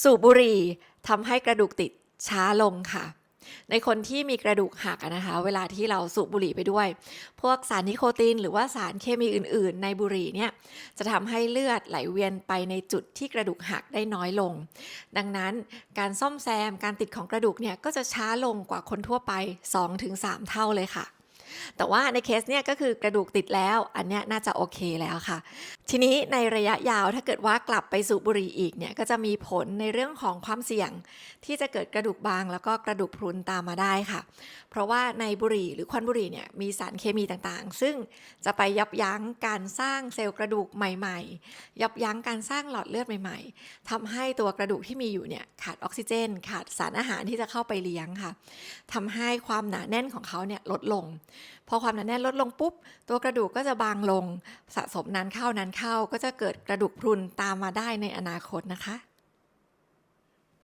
สูบบุหรี่ทำให้กระดูกติดช้าลงค่ะ ในคนที่มีกระดูกหักนะคะ เวลาที่เราสูบบุหรี่ไปด้วย พวกสารนิโคติน หรือว่าสารเคมีอื่น ๆ ในบุหรี่เนี่ยจะทำให้เลือดไหลเวียนไปในจุดที่กระดูกหักได้น้อยลง ดังนั้นการซ่อมแซมการติดของกระดูกเนี่ยก็จะช้าลงกว่าคนทั่วไป 2-3 เท่าเลยค่ะแต่ว่าในเคสเนี่ยก็คือกระดูกติดแล้ว อันเนี้ยน่าจะโอเคแล้วค่ะ ทีนี้ในระยะยาวถ้าเกิดว่ากลับไปสูบบุหรี่อีกเนี่ยก็จะมีผลในเรื่องของความเสี่ยง ที่จะเกิดกระดูกบางแล้วก็กระดูกพรุนตามมาได้ค่ะ เพราะว่าในบุหรี่หรือควันบุหรี่เนี่ยมีสารเคมีต่างๆ ซึ่งจะไปยับยั้งการสร้างเซลล์กระดูกใหม่ๆ ยับยั้งการสร้างหลอดเลือดใหม่ ๆทำให้ตัวกระดูกที่มีอยู่เนี่ยขาดออกซิเจน ขาดสารอาหารที่จะเข้าไปเลี้ยงค่ะทำให้ความหนาแน่นของเขาเนี่ยลดลง พอความหนาแน่นลดลงปุ๊บตัวกระดูกก็จะบางลงสะสมนานเข้านานเข้าก็จะเกิดกระดูกพรุนตามมาได้ในอนาคตนะคะ